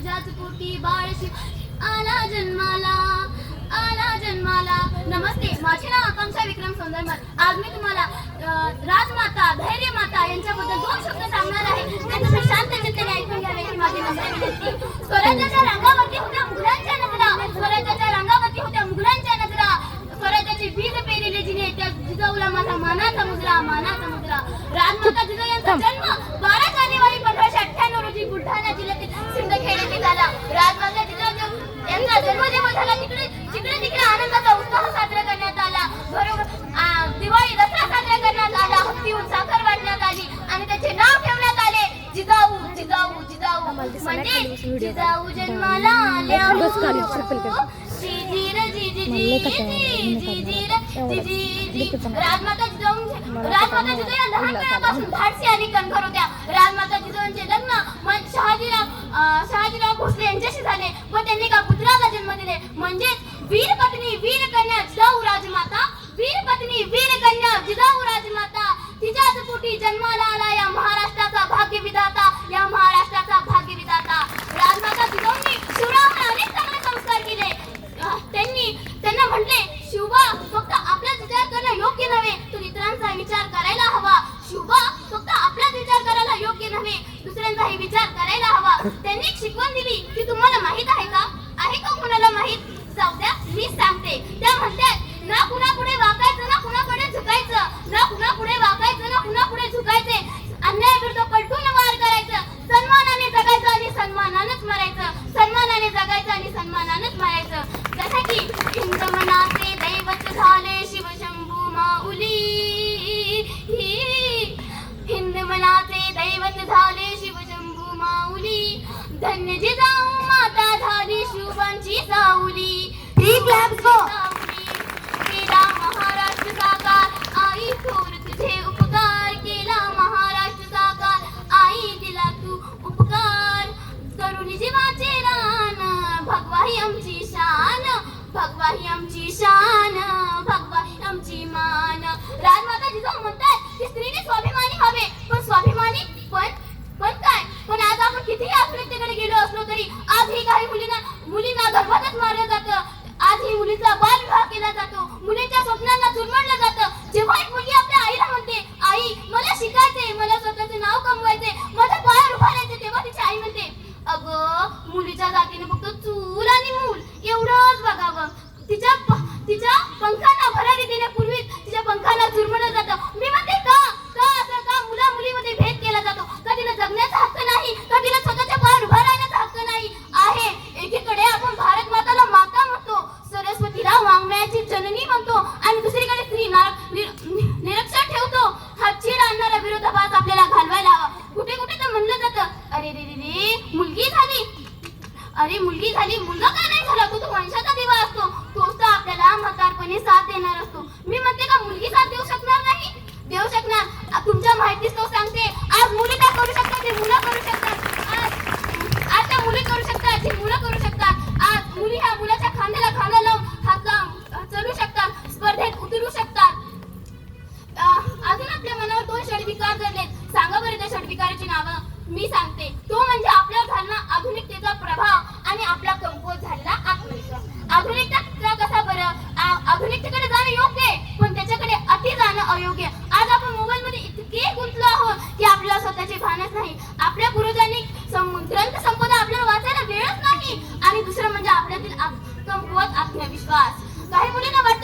तुझ्याच पोटी बाळ आला जन्माला आला जन्माला. नमस्ते माझे नाव आकांक्षा विक्रम सुंदरमल. आज मी तुम्हाला राजमाता धैर्य माता यांच्याबद्दल दोन शब्द सांगणार आहे. ते तुम्ही शांत चित्ताने ऐकून घ्यावे ही माझी नम्र विनंती स्वराज्याच्या रंगावरती होत्या मुघलांच्या नजरा. स्वराज्याच्या रंगावरती होत्या मुघलांच्या नजरा. स्वराज्याचे बीज पेरिले जिने त्या जिजाऊला माझा मानाचा मुद्रा मानाचा मुद्रा राजमाता जिजाऊ यांचा जन्म यांचा जन्म जेव्हा झाला तिकडे तिकडे तिकडे आनंदाचा उत्सव साजरा करण्यात आला. बरोबर आ, दिवाळी दसरा साजरा करण्यात आला. हत्तीहून साखर वाटण्यात आली. आणि त्याचे नाव ठेवण्यात आले. जिजाऊ जिजाऊ जिजाऊ. म्हणजे जिजाऊ जन्माला आल्या. जिजीर जिजीजी जिजीर जिजीजी राजमाता जिजाऊ राजमाता जिजाऊ या लहानपणापासून धाडसी आणि कणखर होत्या. राजमाता जिजाऊंचे लग्न मन- शहाजीराव शहाजीराव भोसले यांच्याशी झाले. व त्यांनी त्यांनी एक शिकवण दिली की तुम्हाला माहीत आहे का? आहे का कुणाला माहीत? जाऊ द्या मी सांगते. त्या म्हणतात ना कुणापुढे वाकायचं ना कुणाकडे झुकायचं ना कुणा धन्य जिजाऊ माता झाली शिवांची सावली. सावली. केला महाराष्ट्र साकार. आई थोर तुझे उपकार. केला महाराष्ट्र साकार. आई दिला तू उपकार. करुणी जीवाचे रान भगवाही आमची शान भगवाही आमची शान भगवाही आमची मान. राजमाता जिजाऊ म्हणतात की स्त्रीने स्वाभिमानी व्हावे पण स्वाभिमानी पण पण काय पण आज आपण कितीही आफ्रिकेकडे गेलो असलो तरी आज ही काही मुलींना मुलींना गर्भातच मारलं जातं आज ही मुलीचा बालविवाह केला जातो मुलीच्या स्वप्नांना चुरमडलं जातं जेव्हा एक मुलगी आपल्या आईला म्हणते आई मला शिकायचे मला स्वतःचे नाव कमवायचे माझ्या पायावर उभा राहायचे तेव्हा तिची आई म्हणते अगं मुलीच्या जातीने फक्त चूल आणि मूल एवढंच बघावं तिच्या प- तिच्या पंखांना भरारी देण्यापूर्वी तिच्या पंखांना चुरमडलं जातं मी म्हणते का का असं का मुला मुलीमध्ये भेद केला जातो का तिला जगण्याचा हक्क नाही का तिला स्वतःच्या पायावर उभा राहण्याचा हक्क नाही आहे एकीकडे आपण भारत माताला माता म्हणतो सरस्वतीला वाङ्मयाची जननी म्हणतो आणि दुसरीकडे स्त्री नार- निर- निरक्षर ठेवतो हा चीड आणणारा विरोधाभास आपल्याला घालवायला हवा कुठे कुठे तर म्हणलं जातं अरे रे रे रे मुलगी झाली अरे मुलगी झाली मुलगा का नाही झाला? तो तो वंशाचा दिवा असतो. तोच तर आपल्याला म्हातारपणे साथ देणार असतो. मी म्हणते का मुलगी साथ देऊ शकणार नाही? देऊ शकणार. तुमच्या माहितीच तो सांगते. आज मुली काय करू शकतात? ते मुलं करू शकतात. आज आज त्या मुली करू शकतात. ते मुलं करू शकतात. आज मुली ह्या मुलाच्या खांद्याला खांदा लावून हात लावून चढू शकतात. स्पर्धेत उतरू शकतात. अजून आपल्या मनावर दोन षडविकार धरलेत सांगा बरं त्या षडविकाराची नावं. मी सांगते. तो म्हणजे आपल्यावर घालणं आधुनिकतेचा प्रभाव. आणि आपला कमकुवत झालेला आत्मविश्वास. आधुनिकता कसा बरं? आधुनिकतेकडे जाणं योग्य आहे पण त्याच्याकडे अति जाणं अयोग्य आज आपण मोबाईल मध्ये इतके गुंतलो आहोत की आपल्याला स्वतःचे भानच नाही. आपल्या गुरुजांनी ग्रंथ संपदा आपल्याला वाचायला वेळच नाही. आणि दुसरं म्हणजे आपल्यातील कमकुवत आत्मविश्वास. काही मुलींना वाटतं